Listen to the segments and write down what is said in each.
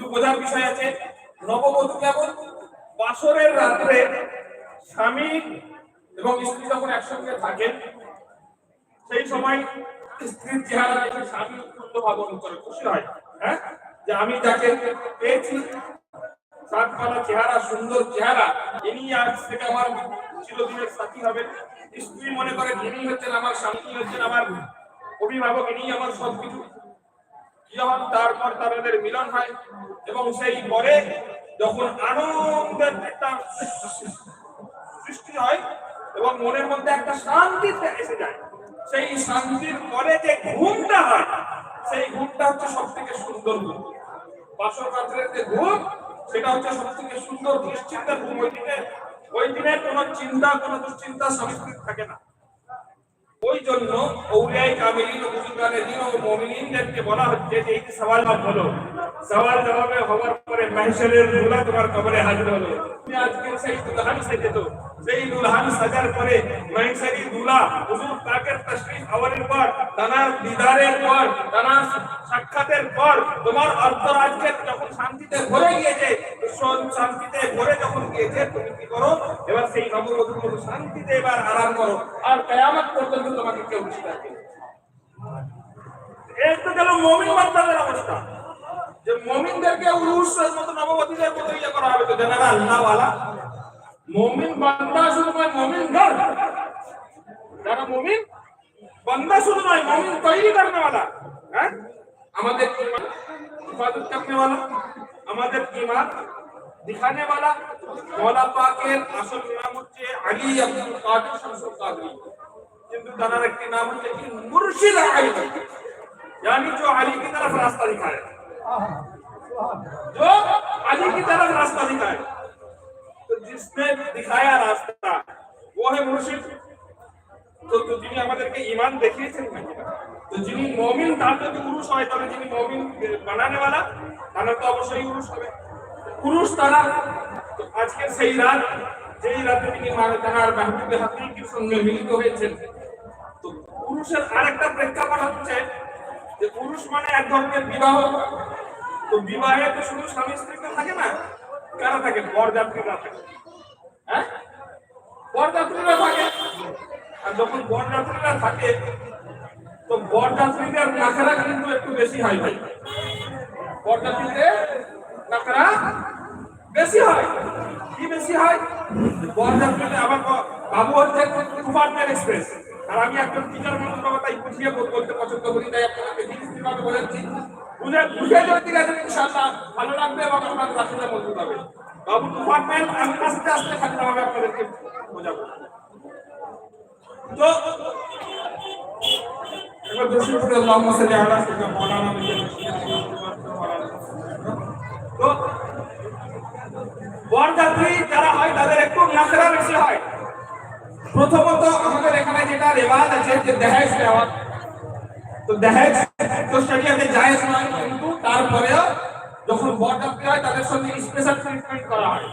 শুধু বোঝার বিষয় আছে। নববধূ কেমন বাসরের রাত্রে স্বামী এবং স্ত্রী যখন একসঙ্গে থাকেন, সেই সময় স্ত্রীর চেহারা দেখে স্বামী উৎফুল্ল ভাবন করে। খুশি হয় হ্যাঁ? যে আমি যাকে পেয়েছি। সাতপালা চেহারা, সুন্দর চেহারা। ইনি আজ থেকে আমার চিরদিনের সাথী হবে স্ত্রী মনে করে ইনি হচ্ছেন আমার স্বামী হচ্ছেন আমার অভিভাবক ইনি আমার সবকিছু। যখন তারপর তাদের মিলন হয়। এবং সেই পরে যখন আনন্দের একটা সৃষ্টি হয় এবং মনের মধ্যে একটা শান্তি এসে যায়, সেই শান্তির পরে যে ঘুমটা হয়, সেই ঘুমটা হচ্ছে সব থেকে সুন্দর ঘুম। বাসর রাত্রের যে ঘুম, সেটা হচ্ছে সব থেকে সুন্দর দুশ্চিন্তার ঘুম। ওই দিনে ওই দিনে কোনো চিন্তা, কোনো দুশ্চিন্তা স্ত্রীর থাকে না। ওই জন্য ঔলিয়াই কামিলিন বুজুর্গানের দিন ও মুমিনিনদেরকে বলা হচ্ছে যে এই সওয়াল জবাব হলো। সওয়াল জবাবে হওয়ার পরে মাহশরের দুলা তোমার কবরে হাজির হলো। আজকে সেই দুলহান সেজে তো সেই দুলহান সাজার পরে মাহশরি দুলা হুজুর পাকের তাশরীফ আওয়ারের পর, তানার দিদারের পর, তানার সাক্ষাতের পর, তোমার অন্তর যখন শান্তিতে ভরে গিয়েছে শান্তিতে ভরে যখন গিয়েছে, তুমি কি করো? এবার সেই নববধূর মতো শান্তিতে এবার আরাম করো। আর কেয়ামত পর্যন্ত তোমাকে কেউ রাখবে এই তো গেল মমিন বান্দাদের অবস্থা। যে মমিনদেরকে উরুসের মতো নববধূদের মতো ইয়ে করা হবে তো যারা আল্লাহওয়ালা। مومن বান্দা শুধু میں مومن گھر۔ যারা مومن؟ বান্দা শুধু میں مومن তৈরি کرنے والا۔ اما আমাদের ঈমান حفاظت کرنے والا۔ আমাদের ঈমান دکھانے والا۔ مولا পাকের আসল নাম হচ্ছে আলী আব্দুল কাদের শামসুল কাদরি কিন্তু তার একটি نام হচ্ছে کی مرشد আলী یعنی جو علی کی طرف راستہ دکھائے۔ جو علی کی طرف راستہ دکھائے۔ जिसने दिखाया रास्ता वो है मुर्शिद তো তো যিনি আমাদেরকে ইমান দেখিয়েছেন নাকি না? তো যিনি মমিন তার যদি পুরুষ হয় তাহলে যিনি মমিন বানানেওয়ালা তাহলে তো অবশ্যই পুরুষ হবে পুরুষ তারা তো আজকে সেই রাত যেই রাতে তিনি মারা তাহার মাহবুবে হাকিমের সঙ্গে মিলিত হয়েছেন তো পুরুষের আরেকটা প্রেক্ষাপট হচ্ছে যে পুরুষ মানে এক ধরনের বিবাহ তো বিবাহে তো শুধু স্বামী স্ত্রী তো থাকে না কারা থাকে? বরযাত্রীরা থাকে। হ্যাঁ? বরযাত্রীরা থাকে। আর যখন বরযাত্রীরা থাকে, তো বরযাত্রীদের নাকেরা কিন্তু একটু বেশি হয় ভাই। বরযাত্রীদের নাকেরা বেশি হয়। কি বেশি হয়? বরযাত্রীতে আমার বাবু হচ্ছে তুফানের এক্সপ্রেস। আর আমি একজন টিচার বাবা তাই বুঝিয়ে বলতে পছন্দ করি, তাই আপনাকে ধীরে বলেছি ভালো যারা হয়, তাদের একটু বেশি হয়। প্রথমত আমাদের এখানে যেটা রেওয়াজ আছে, যে নেওয়া তো দেহেজ তো কিন্তু তারপরেও যখন বরযাত্রী হয় তাদের সঙ্গে স্পেশাল করা হয়।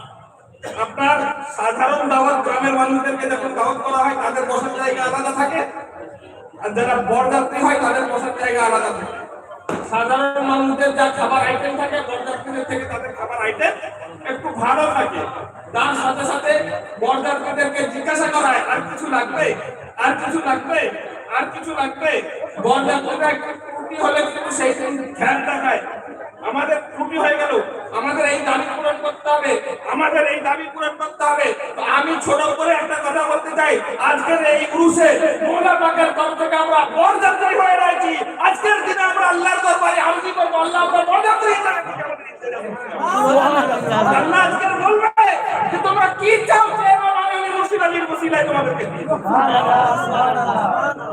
আপনার সাধারণ দাওয়াত গ্রামের মানুষদেরকে যখন দাওয়াত করা হয়, তাদের বসার জায়গা আলাদা থাকে। আর যারা বরযাত্রী হয় তাদের বসার জায়গা আলাদা থাকে। সাধারণ মানুষদের যা খাবার আইটেম থাকে বরযাত্রীদের থেকে তাদের খাবার আইটেম একটু ভালো থাকে। তার সাথে সাথে বরযাত্রীদেরকে জিজ্ঞাসা করা হয়, আর কিছু লাগবে? আর কিছু লাগবে? আর কিছু লাগবে? বরযাত্রীরা একটু ত্রুটি হলে কিন্তু সেই খেয়াল দেখায় আমাদের ত্রুটি হয়ে গেল আমাদের এই দাবি পূরণ করতে হবে আমাদের এই দাবি পূরণ করতে হবে আমি ছোট করে একটা কথা বলতে চাই আজকের এই উরুসে মৌলা পাকের তরফ থেকে আমরা বরযাত্রী হয়ে রয়েছি আজকের দিনে আমরা আল্লাহর দরবারে আরজি করব আল্লাহ আমরা বরযাত্রী। আল্লাহ আজকে বলবে যে তোমরা কি চাও যে আমি মুর্শিদ আলীর ওসিলায় তোমাদেরকে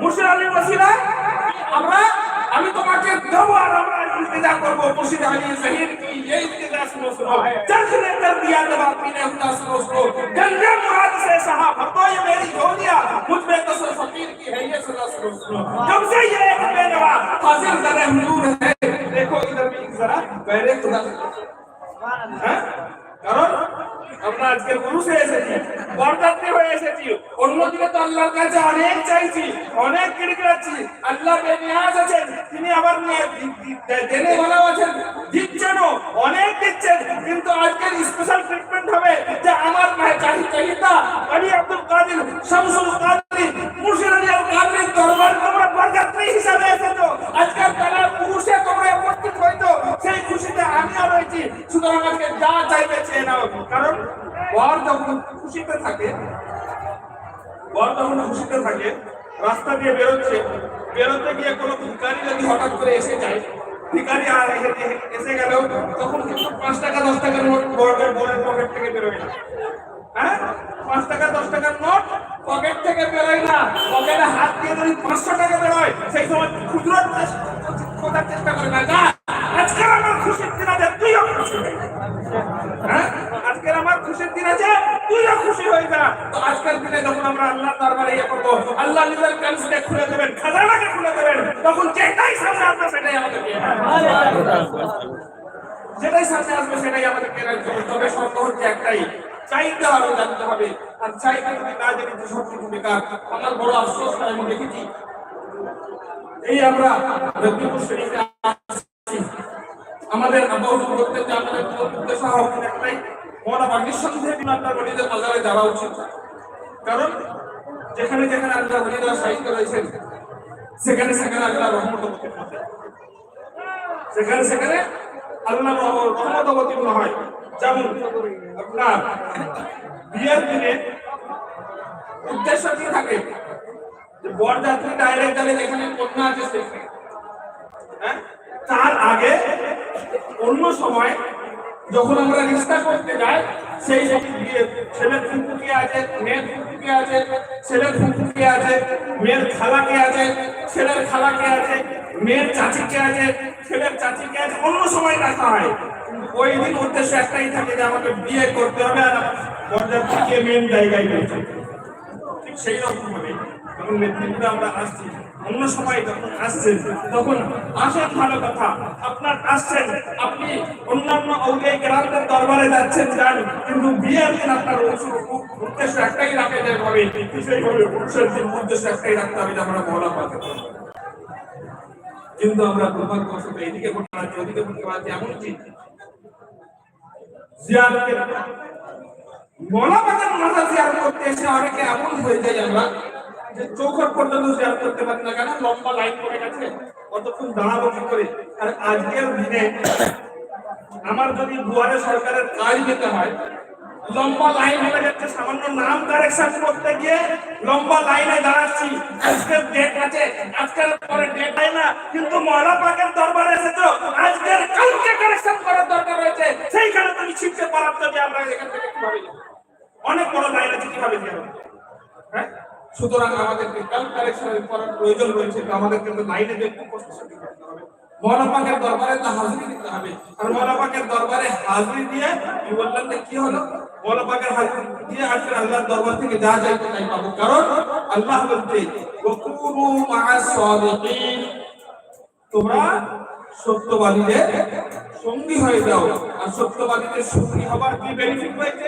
মুর্শিদ আলীর ওসিলায় আমরা আমি তোমাকে দেওয়ার আমরা ইন্তজার করব মুর্শিদ আলী জহির কি এই ইন্তজার শুনছো জজ নে কর দিয়া দেবা পিনে হুদা শুনছো গঙ্গে মুরাদ সে সাহা ফরমায়ে মেরি ঝোলিয়া মুঝ পে কসর ফকির কি হে ইয়ে সুনা শুনছো কম সে ইয়ে এক বেনেবা হাজির দরে হুজুর হে দেখো ইদার বি জরা গায়রে খুদা সুবহানাল্লাহ কারণ আমরা আজকে পুরুষে এসেছি বরদাত্রী হয়ে এসেছি। অন্যদিকে তো আল্লাহর কাছে অনেক চাইছি, অনেক কিড়কিড়াচ্ছি আল্লাহ বেনিয়াজ আছেন, তিনি আবার দেনে ভালো আছেন। অনেক দিচ্ছেন, কিন্তু আজকের স্পেশাল ট্রিটমেন্ট দিয়ে বেরোচ্ছে। বেরোতে গিয়ে কোনো ভিকারি যদি হঠাৎ করে এসে যায় ভিকারি আর এসে গেলেও তখন কিন্তু পাঁচ টাকা, দশ টাকার নোট বড়দের পকেট থেকে বেরোয় না। হ্যাঁ? পাঁচ টাকা, দশ টাকার নোট পকেট থেকে বেরোয় না। পকেটে হাত দিয়ে যদি পাঁচশো টাকা বেরোয়। আজকের আমার খুশির দিন আছে, তুইও খুশি হয়ে যা। তো আজকের দিনে যখন আমরা আল্লাহর দরবারে ইয়ে করব, আল্লাহ নিজের কানসকে খুলে দেবেন খাজানাকে খুলে দেবেন, তখন যেটাই সামনে আসবে সেটাই আমাদের যেটাই সামনে আসবে সেটাই আমাদের তবে শর্ত হচ্ছে একটাই, চাইতে হবে জানতে হবে, আর চাইতে যদি না জেনে তো সব কিছু বেকার আমার বড় আফসোস আমি দেখেছি। এই আমরা রবিপুর শরীফে আমাদের আবহাওয়া করতে যে আমাদের উদ্দেশ্য হওয়া একটাই মৌলা বাগের সঙ্গে বিমানটা বলিদের বাজারে যাওয়া উচিত কারণ যেখানে যেখানে আল্লাহ বলিরা সাহিত্য রয়েছেন, সেখানে সেখানে আল্লাহ রহমত অবতীর্ণ হয়। সেখানে সেখানে আল্লাহ রহমত অবতীর্ণ হয় যেমন আপনার বিয়ের দিনে উদ্দেশ্য কি থাকে বরযাত্রী ডাইরেক্ট যেখানে কন্যা আছে সেখানে হ্যাঁ? তার আগে অন্য সময় যখন আমরা রিস্তা করতে যাই, সেই ছেলের ফুকুকে আছে, মেয়ের ফুকুকে আছে, ছেলের ফুকুকে আছে, মেয়ের খালাকে আছে, ছেলের খালাকে আছে, মেয়ের চাচিকে আছে, ছেলের চাচিকে আছে, অন্য সময় রাখা হয়। ওই দিন উদ্দেশ্য একটাই থাকে যে আমাকে বিয়ে করতে হবে আর থেকে মেন জায়গায় ঠিক সেই রকম ভাবে যখন নেতৃত্বে আমরা আসছি। অন্য সময় যখন আসছেন, তখন আসেন ভালো কথা, আপনার আসছেন, আপনি অন্যান্য অৌলিয়া গ্রামদের দরবারে যাচ্ছেন, যান, কিন্তু বিয়ের দিন আপনার উদ্দেশ্য একটাই রাখে যে ভাবে সেইভাবে পুরুষের দিন উদ্দেশ্য একটাই রাখতে হবে, যে আমরা মহলা পাতে কিন্তু আমরা দুর্ভাগ্যবশত এদিকে করতে পারছি ওদিকে করতে পারছি এমন কি? জিয়ারতের মলাপাতার মাথা শেয়ার করতে এসে অনেকে এমন হয়ে যায় আমরা যে চৌখট পর্যন্ত শেয়ার করতে পারি না কেন? লম্বা লাইন করে গেছে। দাঁড়াবো কি করে? আর আজকের দিনে আমার যদি দুয়ারে সরকারের কাজ হয়, লম্বা লাইন হয়ে যাচ্ছে, সামান্য নাম কারেকশন করতে গিয়ে লম্বা লাইনে দাঁড়াচ্ছি। আজকের ডেট আছে, আজকের পরে ডেট হয় না, কিন্তু মহলা পাকের দরবারে এসেছ, আজকের কালকে কারেকশন করার দরকার রয়েছে। সেইখানে তুমি ছিটকে পারার যে আমরা এখান থেকে অনেক বড় লাইন আছে কীভাবে হ্যাঁ? সুতরাং আমাদেরকে কাল কালেকশনের করার প্রয়োজন রয়েছে আমাদের কিন্তু লাইনে যে সাথে করতে হবে। মৌলা দরবারে তো হাজিরি দিতে হবে। আর মৌলা পাকের দরবারে হাজিরি দিয়ে কি বললাম কি হলো? মৌলা হাজিরি দিয়ে আজকে আল্লাহর দরবার থেকে যা যাইতে তাই পাবো। কারণ আল্লাহ বলতে ওয়াকুনু মা'আস সাদিকিন। তোমরা সত্যবাদীদের সঙ্গী হয়ে যাও। আর সত্যবাদীদের সঙ্গী হবার কি বেনিফিট রয়েছে?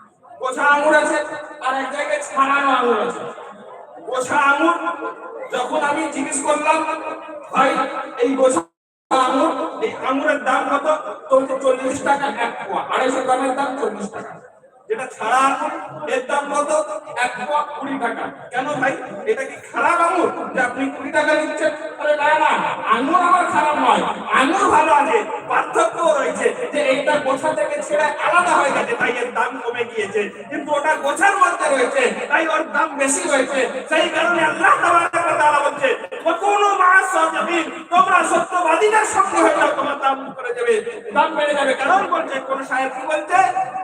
গোছা আঙুর আছে, আর এক জায়গায় ছাড়ানো আঙুর আছে। গোছা আঙুর, যখন আমি জিজ্ঞেস করলাম, ভাই, এই গোছা আঙুর, এই আঙুরের দাম কত? তো চল্লিশ টাকা এক পোয়া, আড়াইশো গ্রামের দাম চল্লিশ টাকা। যেটা ছাড়া এর দাম কত এক কুড়ি টাকা। কেন ভাই? এটা কি খারাপ আঙুর যে আপনি কুড়ি টাকা দিচ্ছেন আরে না না আঙুর আমার খারাপ নয়। আঙুর ভালো আছে পার্থক্য রয়েছে যে এইটা গোছা থেকে ছেড়ে আলাদা হয়ে গেছে, তাই এর দাম কমে গিয়েছে। কিন্তু ওটা গোছার মধ্যে রয়েছে, তাই ওর দাম বেশি হয়েছে সেই কারণে আল্লাহ তাআলা বলছে কোন মাস সাদিকিন তোমরা সত্যবাদীদের সঙ্গে হয়ে যাও তোমার দাম করে যাবে দাম বেড়ে যাবে কারণ বলছে কোন শায়ের কি বলছে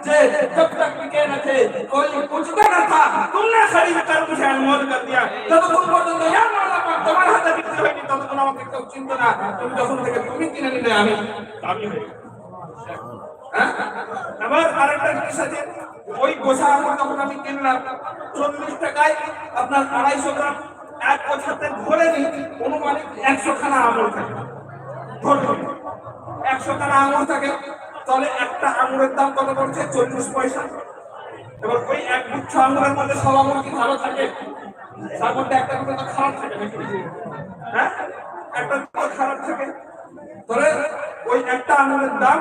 যে जब तक बिके न थे कोई पूछता न था तुमने खरीद कर मुझे अनमोल कर दिया যতক্ষণ পর্যন্ত ইয়া মাওলা পাক তোমার হাতে বিক্রি হয়নি ততক্ষণ আমাকে কেউ চিনতো না তুমি যখন থেকে তুমি কিনে নিলে আমি দামি হয়ে গেলাম। হ্যাঁ? আবার আরেকটা জিনিস আছে ওই গোছা আঙুর যখন আমি কিনলাম চল্লিশ টাকায় আপনার আড়াইশো গ্রাম এক গোছাতে ধরে নিই অনুমানিক একশো খানা আঙুর থাকে। ধরে নিই। একশো খানা আঙুর থাকে, তাহলে একটা আঙুরের দাম কত পড়ছে? চল্লিশ পয়সা। এবার ওই এক গুচ্ছ আঙুরের মধ্যে সব আঙুর কি ভালো থাকে? তার মধ্যে একটা তো খারাপ থাকে হ্যাঁ? একটা খারাপ থাকে। তাহলে ওই একটা আঙুরের দাম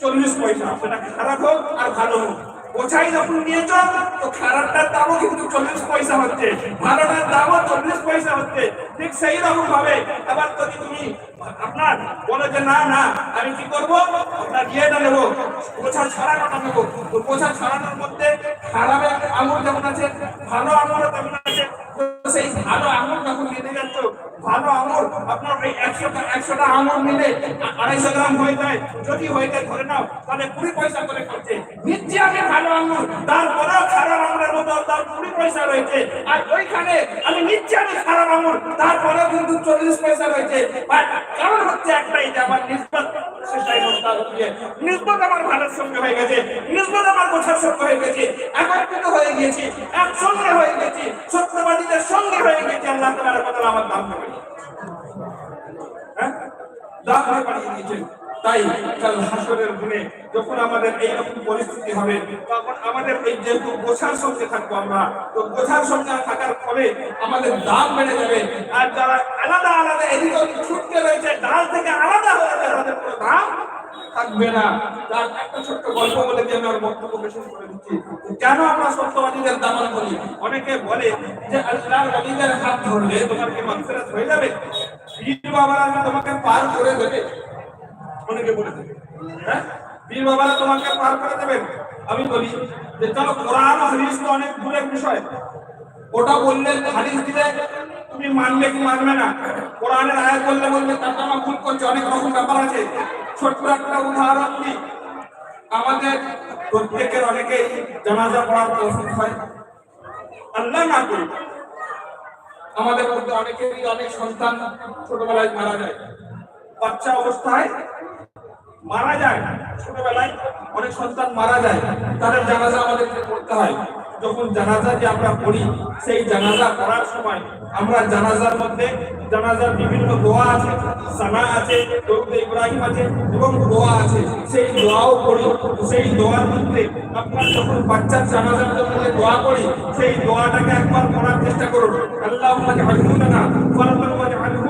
চল্লিশ পয়সা। সেটা খারাপ হোক আর ভালো হোক। বোঝাই যখন নিয়েছ তো খারাপটার দামও কিন্তু চল্লিশ পয়সা হচ্ছে, ভালোটার দামও চল্লিশ পয়সা হচ্ছে। ঠিক সেই রকম ভাবে এবার যদি তুমি আপনার বলে যে, না না, আমি কি করব? আপনার ইয়েটা নেব, বোঝা ছাড়ানোটা নেব। তো বোঝা ছাড়ানোর মধ্যে খারাপ আঙুর যেমন আছে, ভালো আঙুরও তেমন আছে সেই ভালো আঙুর যখন নিতে যাচ্ছ, ভালো আঙুর আপনার ওই একশো একশোটা আঙুর নিলে আড়াইশো গ্রাম হয়ে যায়। যদি হয়ে যায়, ধরে নাও, তাহলে কুড়ি পয়সা করে করছে আমি ভালো আঙুর তারপরেও খারাপ আঙুরের মতো, তার কুড়ি পয়সা রয়েছে। আর ওইখানে আমি নিচ্ছি আমি খারাপ আঙুর তারপরেও কিন্তু চল্লিশ পয়সা রয়েছে। কারণ হচ্ছে একটাই যে আমার নিষ্পত সঙ্গে হয়ে গেছে সঙ্গে হয়ে গেছে আল্লাহ তাই কাল হাসরের দিনে যখন আমাদের এই রকম পরিস্থিতি হবে, তখন আমাদের এই যেহেতু গোছার সঙ্গে থাকব আমরা, তো গোছার সঙ্গে থাকার ফলে আমাদের দাম বেড়ে যাবে। আর যারা আলাদা আলাদা এদিক ওদিক রয়েছে ডাল থেকে আলাদা হয়ে যাবে তাদের কোনো দাম থাকবে না। তার একটা ছোট্ট গল্প বলে দিয়ে আমি আমার শেষ করে দিচ্ছি। কেন আমরা সত্যবাদীদের করি? অনেকে বলে যে আল্লাহর হাত ধরলে তোমার কি হয়ে যাবে? তোমাকে পার করে দেবে। অনেকে বলে দেবে হ্যাঁ? পীর বাবারা তোমাকে পার করে দেবেন। আমি বলি, যে চলো, কোরআন হাদিস তো অনেক দূরের বিষয়। ওটা বললে, হাদিস দিলে তুমি মানবে কি মানবে না? কোরআনের আয়াত বললে বলবে তারপর ভুল করছে, অনেক রকম ব্যাপার আছে। ছোট্ট একটা উদাহরণ দিই। আমাদের প্রত্যেকের অনেকেই জানাজা পড়ার তৌফিক হয়। আল্লাহ না করি। আমাদের মধ্যে অনেকেরই অনেক সন্তান ছোটবেলায় মারা যায়। বাচ্চা অবস্থায় মারা যায়। ছোটবেলায় অনেক সন্তান মারা যায়। তাদের জানাজা আমাদেরকে করতে হয়। যখন জানাজা যে আমরা পড়ি, সেই জানাজা পড়ার সময় আমরা জানাজার মধ্যে জানাজার বিভিন্ন দোয়া আছে, সানা আছে, দরুদ ইব্রাহিম আছে এবং দোয়া আছে। সেই দোয়াও পড়ি। সেই দোয়ার মধ্যে আপনার যখন বাচ্চার জানাজার জন্য দোয়া করি সেই দোয়াটাকে একবার পড়ার চেষ্টা করুন। আল্লাহুম্মা জাআলহুনা ফারাতান ওয়া জাআলহুনা দুকরাম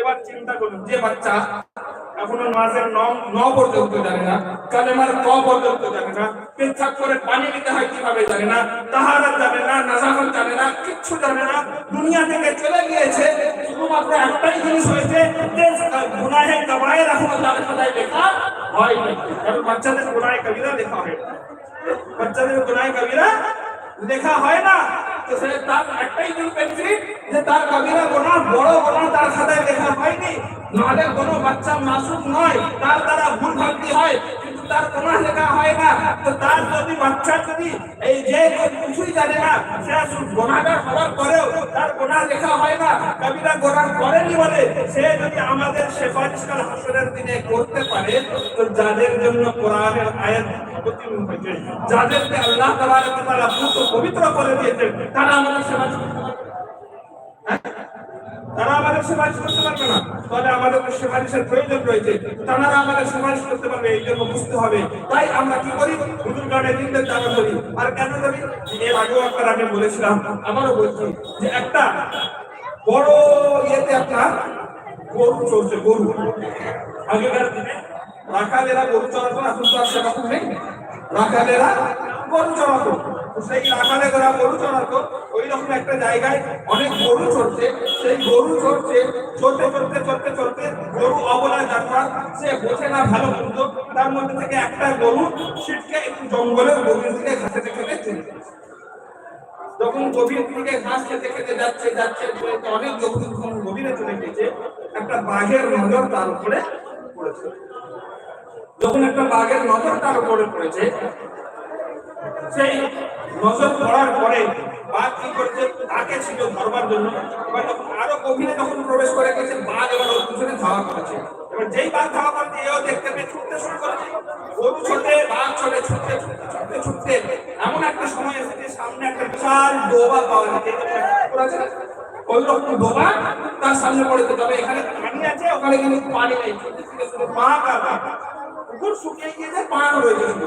এবার চিন্তা করুন, যে বাচ্চা এখনও নাজের ন পর্যন্ত জানে না, কালেমার ক পর্যন্ত জানে না, পেচ্ছাপ করে পানি নিতে হয় কীভাবে জানে না, তাহারা জানে না, নাজাফত জানে না, কিচ্ছু জানে না, দুনিয়া থেকে চলে গিয়েছে, শুধুমাত্র একটাই জিনিস হয়েছে যে গুনাহে কবায়ের এখনও তার খাতায় লেখা হয় নাই। কারণ বাচ্চাদের গুনাহে কবিরা লেখা হয়। বাচ্চাদের গুনাহে কবিরা লেখা হয় না। সে তার একটাই পেন্সি যে তার কবিরা গোনা বড় গোনা তার খাতায় লেখা হয়নি। নাহলে কোনো বাচ্চা মাসুম নয়, তার দ্বারা ভুল ভ্রান্তি হয়। তার কোনো লেখা হয় না তো তার যদি বাচ্চা যদি এই যে কিছুই জানে না, সে গোনাগার হওয়ার পরেও তার গোনা লেখা হয় না কবিরা গোনা করেনি বলে সে যদি আমাদের সেফারিশ কাল হাসরের দিনে করতে পারে, তো যাদের জন্য কোরআনের আয়াত অবতীর্ণ হয়েছে, যাদেরকে আল্লাহ তাআলা পুত পবিত্র করে দিয়েছেন তারা আমাদের সেবা? তারা আমাদের সুপারিশ করতে পারবে না। তাহলে আমাদের সুপারিশের প্রয়োজন রয়েছে। তারা আমাদের সুপারিশ করতে পারবে, এই জন্য বুঝতে হবে। তাই আমরা কি করি? হুজুর গানে দিনদের দাবা করি। আর কেন করি এর আগেও একবার আমি বলেছিলাম আবারও বলছি যে একটা বড় ইয়েতে আপনার গরু চলছে, গরু। আগেকার দিনে রাখালেরা গরু চড়াতো এখন তো আর সেরকম নেই। রাখালেরা গরু চড়াতো সেই রাখালেরা গরু চড়াতো ওই রকম একটা জায়গায় অনেক গরু চড়ছে। সেই গরু চড়ছে, চড়তে চড়তে চড়তে চড়তে গরু অবলা জানোয়ার, সে বোঝে না ভালো মন্দ। তার মধ্যে থেকে একটা গরু ছিটকে একটু জঙ্গলের গভীর দিকে ঘাসে খেতে চলে যখন গভীর দিকে ঘাস খেতে খেতে যাচ্ছে যাচ্ছে অনেক গভীর গভীরে চলে গেছে একটা বাঘের নজর তার উপরে পড়েছে। যখন একটা বাঘের নজর তার উপরে পড়েছে, সেই নজর পড়ার পরে বাঘ কি করেছে, তাকে ছিল ধরবার জন্য। এবার আরও গভীরে প্রবেশ করে গেছে, বাঘ এবার ওর পিছনে ধাওয়া করেছে। এবার যেই বাঘ ধাওয়া এও দেখতে পেয়ে ছুটতে শুরু করেছে। গরু বাঘ ছোটে, ছুটতে ছুটতে ছুটতে এমন একটা সময় এসেছে, সামনে একটা বিশাল ডোবা পাওয়া ডোবা? তার সামনে পড়েছে তবে এখানে পানি আছে, ওখানে কিন্তু পানি নেই। ছুটতে ছুটতে শুধু বাঘ আর বাঘ। পুকুর শুকিয়ে গিয়েছে পান শুধু।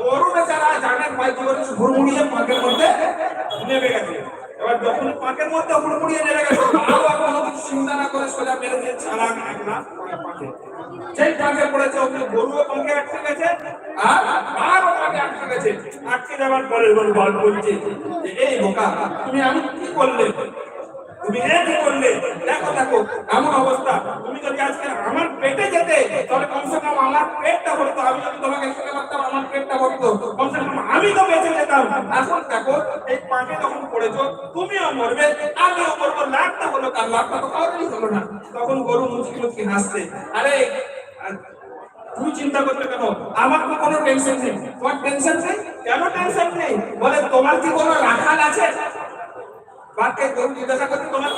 গরু বেচারা জানে ভয় কি করেছে পাঁকের মধ্যে নেমে গেছে। এবার যখন পাঁকের মধ্যে হুড়মুড়িয়ে নেমে গেছে আর কোনো চিন্তা না করে সোজা মেরে দিয়ে ছাড়া এক না। পাঁকে যেই পাঁকে পড়েছে ওকে গরুও পাঁকে আটকে গেছে, আর বাঘও পাঁকে আটকে গেছে। আটকে যাওয়ার পরে বাঘ বলছে এই বোকা, তুমি আমি কি করলে? তুমি কি করলে, দেখো দেখো, এমন অবস্থা। তুমি যদি আজকে আমার পেটে যেতে, তাহলে কমসে কম আমার পেটটা ভরতো আমি যদি তোমাকে খেতে পারতাম আমার পেটটা ভরতো, কমসে কম আমি তো বেঁচে যেতাম। এখন দেখো, এই পাঁকে যখন পড়েছো, তুমিও মরবে, আমিও মরবো লাভটা হলো তার লাভটা তো কারোরই হলো না। তখন গরু মুচকি মুচকি হাসছে। আরে তুমি চিন্তা করতে কেন? আমার তো কোনো টেনশন নেই। তোমার টেনশন নেই? কেন টেনশন নেই? বলে, তোমার কি কোনো রাখাল আছে? বাক্যে গরু জিজ্ঞাসা করতে তোমার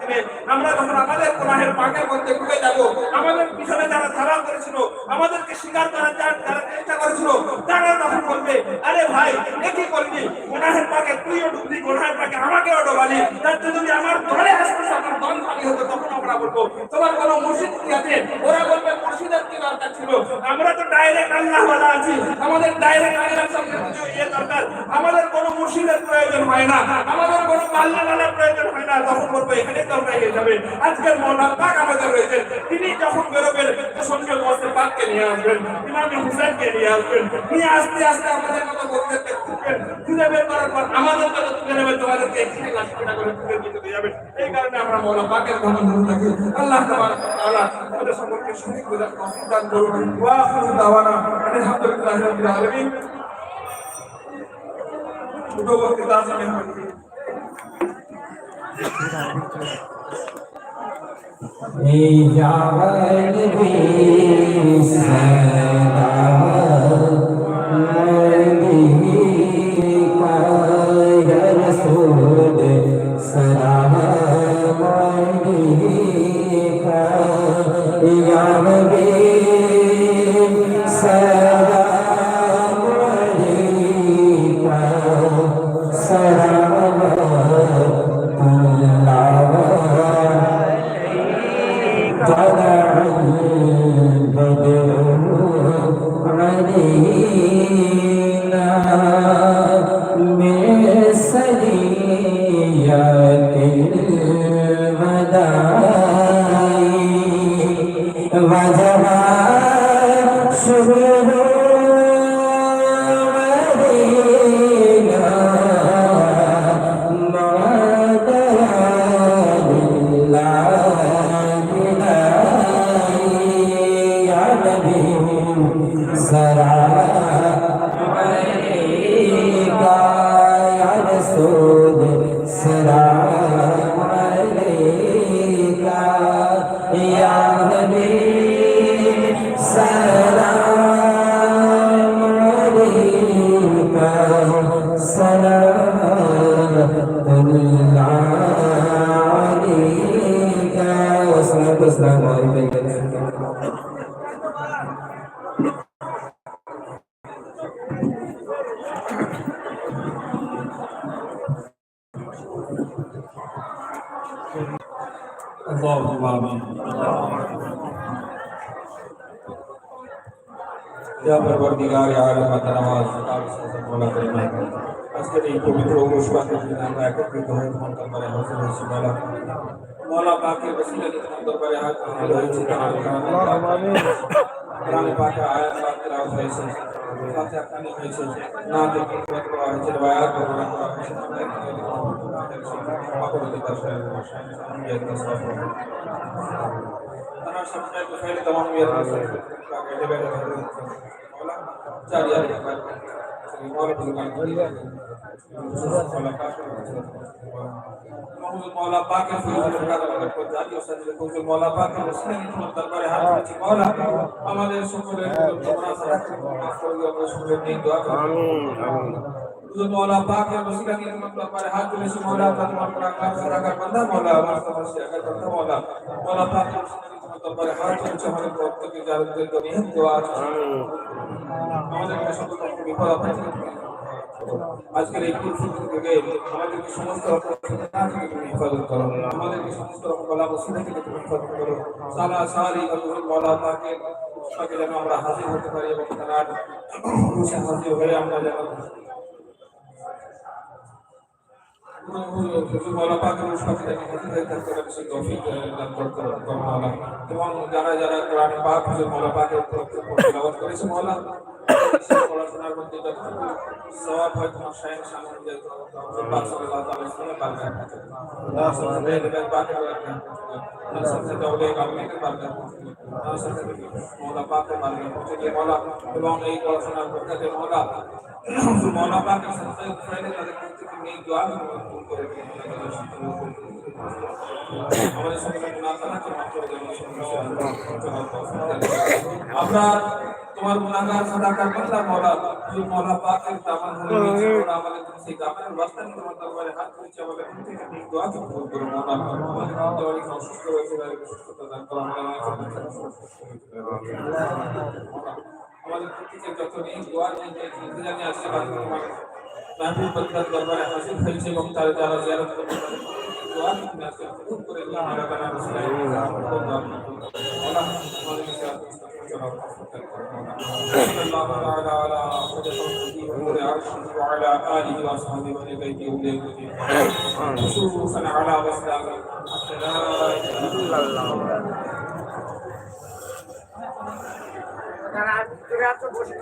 দিনে আমরা যখন আমাদের কোরআনের পাকের মধ্যে ঢুকে যাব, আমাদের পিছনে যারা ধারা করেছিল, আমাদেরকে স্বীকার করার যারা চেষ্টা করেছিল, তারা তখন বলবে, আরে ভাই একই কি করলি? কোরআনের পাকে তুইও ডুবলি কোরআনের পাকে আমাকেও ডোবালি। তার যদি আমার দলে আসতে আমার দল খালি হতো, তখন আমরা বলব, তোমার কোনো মসজিদ আছে ওরা বলবে মুর্শিদের কি দরকার ছিল আমরা তো ডাইরেক্ট আল্লাহ ওয়ালা আছি। আমাদের ডাইরেক্ট আল্লাহর সঙ্গে ইয়ে দরকার। আমাদের কোনো মুর্শিদের প্রয়োজন হয় না। আমাদের কোনো আল্লাহ ওয়ালার প্রয়োজন হয় না। তখন বলব, এখানে দরকার হয়ে যাবে। আজকের মৌলা পাক আমাদের রয়েছে। তিনি যখন বেরোবেন সঙ্গে মস্তে পাককে নিয়ে আসবেন, ইমামে হুসেনকে নিয়ে আসবেন। নিয়ে আস্তে আস্তে আমাদের মতো খুঁজবেন। খুঁজে বের করার পর আমাদের মতো তুলে নেবেন তোমাদেরকে এখানে লাঠি পেটা করে তুলে দিতে যাবেন। এই কারণে আমরা মৌলা পাকের কথা ধরে থাকি। আল্লাহ তাআলা আমাদের সকলকে সঠিক বোঝার তৌফিক দান حوالا الحمدللہ رب العالمین۔ فوٹو وقت تازہ میں ہم یا نبی سلام করব আমি আজকের এই পবিত্র পুষ্পাঞ্জলি আমরা একত্রিত হয়ে তোমার দরবারে হাজির হয়েছি মালা মালা পাকে বসিলে তোমার দরবারে হাজির হয়েছি কোরআন পাকে আয়াত সাথে আক্রান্ত হয়েছে না দেখে প্রতিবাদ করা হয়েছে বা আয়াত বর্ণনা করা হয়েছে তারা মৌলা পাকে মৌলা পাকে দরবারে হাত রাখি মৌলা আমাদের সকলের মৌলা পাকে বসিকা নিয়ে তোমার দরবারে হাত তুলেছি মৌলা তোমার প্রাঙ্গণ সারাকার বান্দা মৌলা আমার সমস্যা করতে মৌলা মৌলা পাকে তোমার দরবারে হাত তুলেছি আমাদের ভক্তকে যারা দোয়া আজকের এই কুরসি থেকে আমাদেরকে সমস্ত রকম ফিতনা থেকে তুমি হেফাজত করো আমাদেরকে সমস্ত রকম বলা মুসিবত থেকে তুমি হেফাজত করো সালা সারি আল্লাহ মৌলা পাকের সাথে যেন আমরা হাজির হতে পারি এবং তার খুশি হাজির হয়ে আমরা যেন এবং যারা যারা কোরআন পাক মৌলা পাকের করেছে মৌলা পড়াশোনার মধ্যে সওয়াব হয় তোমার শায়েখ সামনে যে পাক সাল্লাল্লাহু আলাইহি ওলে কামিলের বারকাত নাসর থেকে মৌলা পাকের বারকাত পৌঁছে দিয়ে মৌলা এবং এই পড়াশোনার বরকতে মৌলা মৌলা তাদের নিয়ে দোয়া কবুল করে দিন আমাদের সকলের গুনাহ তাআলাকে মাফ করে দেন আমরা তোমার গুনাহগার সাদাকার বান্দা মওলা তুই মওলা পাকের দামান হলে নিচে ওরা আমাদের তুমি সেই দামানের বাস্তানি তোমার দরবারে হাত তুলছে আমাদের মন থেকে তুমি দোয়া কবুল করো মওলা আমাদের মধ্যে অনেক অসুস্থ রয়েছে তাদেরকে সুস্থতা দান করো আমরা আমাদের প্রত্যেকের যত নেই দোয়া নেই যে ইন্তজামে আসছে বাকি তোমার মাহবুব বন্দার দরবারে হাসিল হয়েছে এবং তার যারা জিয়ারত করতে পারে দোয়া তুমি আজকে কবুল করে দিও আমরা তারা রসুলাই মওলা আমাদের কাছে صلى الله تعالى على خير خلقه ونور عرشه وعلى اله واصحابه ومن بيته وليه خصوصا على وسلام لا اله الا الله তারা আজ করে এত বসে